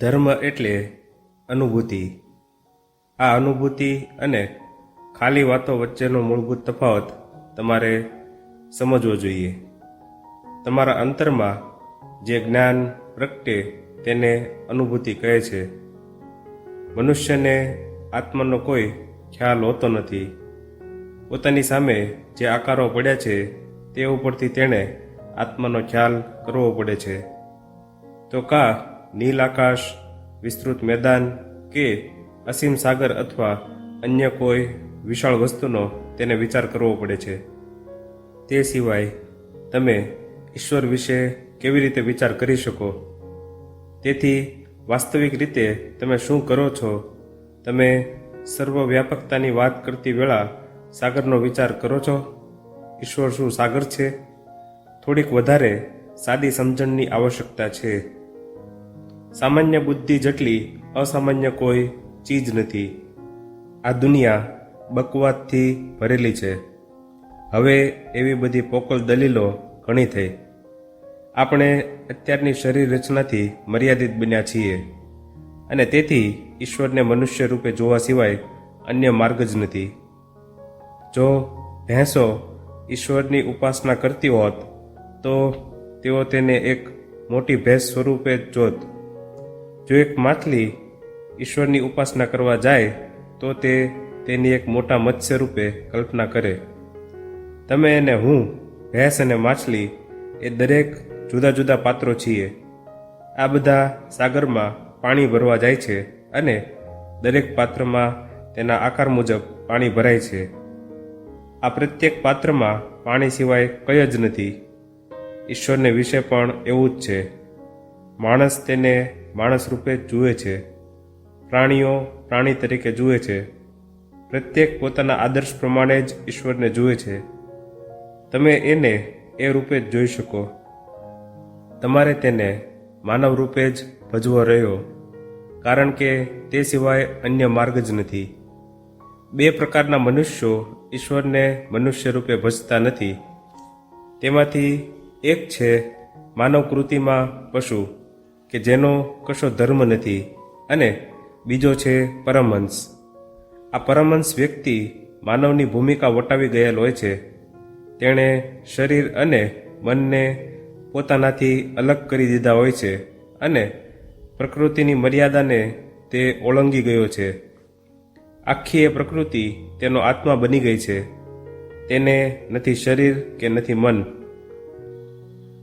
ધર્મ એટલે અનુભૂતિ. આ અનુભૂતિ અને ખાલી વાતો વચ્ચેનો મૂળભૂત તફાવત તમારે સમજવો જોઈએ. તમારા અંતરમાં જે જ્ઞાન પ્રગટે તેને અનુભૂતિ કહે છે. મનુષ્યને આત્માનો કોઈ ખ્યાલ હોતો નથી. પોતાની સામે જે આકારો પડ્યા છે તે ઉપરથી તેણે આત્માનો ખ્યાલ કરવો પડે છે. તો કા નીલ આકાશ, વિસ્તૃત મેદાન કે અસીમ સાગર અથવા અન્ય કોઈ વિશાળ વસ્તુનો તેને વિચાર કરવો પડે છે. તે સિવાય તમે ઈશ્વર વિશે કેવી રીતે વિચાર કરી શકો? તેથી વાસ્તવિક રીતે તમે શું કરો છો? તમે સર્વવ્યાપકતાની વાત કરતી વેળા સાગરનો વિચાર કરો છો? ઈશ્વર શું સાગર છે? થોડીક વધારે સાદી સમજણની આવશ્યકતા છે. સામાન્ય બુદ્ધિ જેટલી અસામાન્ય કોઈ ચીજ નથી. આ દુનિયા બકવાદથી ભરેલી છે. હવે એવી બધી પોકલ દલીલો ઘણી થઈ. આપણે અત્યારની શરીર રચનાથી મર્યાદિત બન્યા છીએ. અને તેથી ઈશ્વરને મનુષ્ય રૂપે જોવા સિવાય અન્ય માર્ગ જ નથી. જો ભેંસો ઈશ્વરની ઉપાસના કરતી હોત, તો તેઓ તેને એક મોટી ભેંસ સ્વરૂપે જોત. જો એક માછલી ઈશ્વરની ઉપાસના કરવા જાય, તો તે તેની એક મોટા મત્સ્ય રૂપે કલ્પના કરે. તમે અને હું, ભેંસ અને માછલી, એ દરેક જુદા જુદા પાત્રો છીએ. આ બધા સાગરમાં પાણી ભરવા જાય છે અને દરેક પાત્રમાં તેના આકાર મુજબ પાણી ભરાય છે. આ પ્રત્યેક પાત્રમાં પાણી સિવાય કંઈ જ નથી. ઈશ્વરને વિશે પણ એવું જ છે. માણસ તેને માણસ રૂપે જુએ છે. પ્રાણીઓ પ્રાણી તરીકે જુએ છે. પ્રત્યેક પોતાના આદર્શ પ્રમાણે જ ઈશ્વરને જુએ છે. તમે એને એ રૂપે જ જોઈ શકો. તમારે તેને માનવ રૂપે જ ભજવો રહ્યો, કારણ કે તે સિવાય અન્ય માર્ગ જ નથી. બે પ્રકારના મનુષ્યો ઈશ્વરને મનુષ્ય રૂપે ભજતા નથી. તેમાંથી એક છે માનવ કૃતિમાં પશુ. કે જેનો કશો ધર્મ નથી અને બીજો છે પરમહંસ. આ પરમહંસ વ્યક્તિ માનવની ભૂમિકા વટાવી ગયેલ હોય છે. તેણે શરીર અને મનને પોતાનાથી અલગ કરી દીધા હોય છે અને પ્રકૃતિની મર્યાદાને તે ઓળંગી ગયો છે. આખી એ પ્રકૃતિ તેનો આત્મા બની ગઈ છે. તેને નથી શરીર કે નથી મન.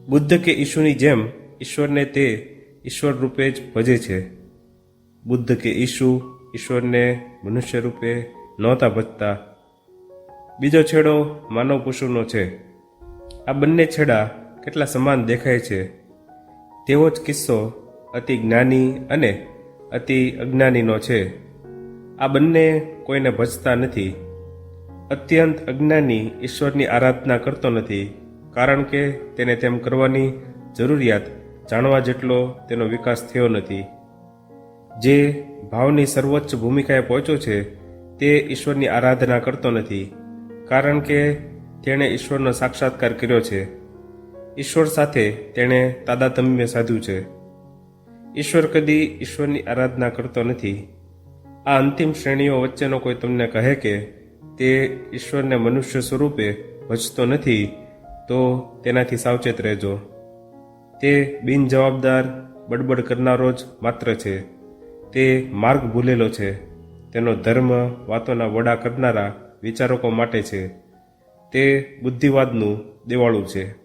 બુદ્ધ કે ઈશુની જેમ ઈશ્વરને તે ઈશ્વર રૂપે જ ભજે છે. બુદ્ધ કે ઈશુ ઈશ્વરને મનુષ્ય રૂપે નહોતા ભજતા. બીજો છેડો માનવ પશુનો છે. આ બંને છેડા કેટલા સમાન દેખાય છે. તેવો જ કિસ્સો અતિ જ્ઞાની અને અતિ અજ્ઞાનીનો છે. આ બંને કોઈને ભજતા નથી. અત્યંત અજ્ઞાની ઈશ્વરની આરાધના કરતો નથી, કારણ કે તેને તેમ કરવાની જરૂરિયાત જાણવા જેટલો તેનો વિકાસ થયો નથી. જે ભાવની સર્વોચ્ચ ભૂમિકાએ પહોંચ્યો છે, તે ઈશ્વરની આરાધના કરતો નથી, કારણ કે તેણે ઈશ્વરનો સાક્ષાત્કાર કર્યો છે. ઈશ્વર સાથે તેણે તાદાતમ્ય સાધ્યું છે. ઈશ્વર કદી ઈશ્વરની આરાધના કરતો નથી. આ અંતિમ શ્રેણીઓ વચ્ચેનો કોઈ તમને કહે કે તે ઈશ્વરને મનુષ્ય સ્વરૂપે ભજતો નથી, તો તેનાથી સાવચેત રહેજો. તે બિનજવાબદાર બડબડ કરનારો જ માત્ર છે. તે માર્ગ ભૂલેલો છે. તેનો ધર્મ વાતોના વડા કરનારા વિચારકો માટે છે. તે બુદ્ધિવાદનું દેવાળું છે.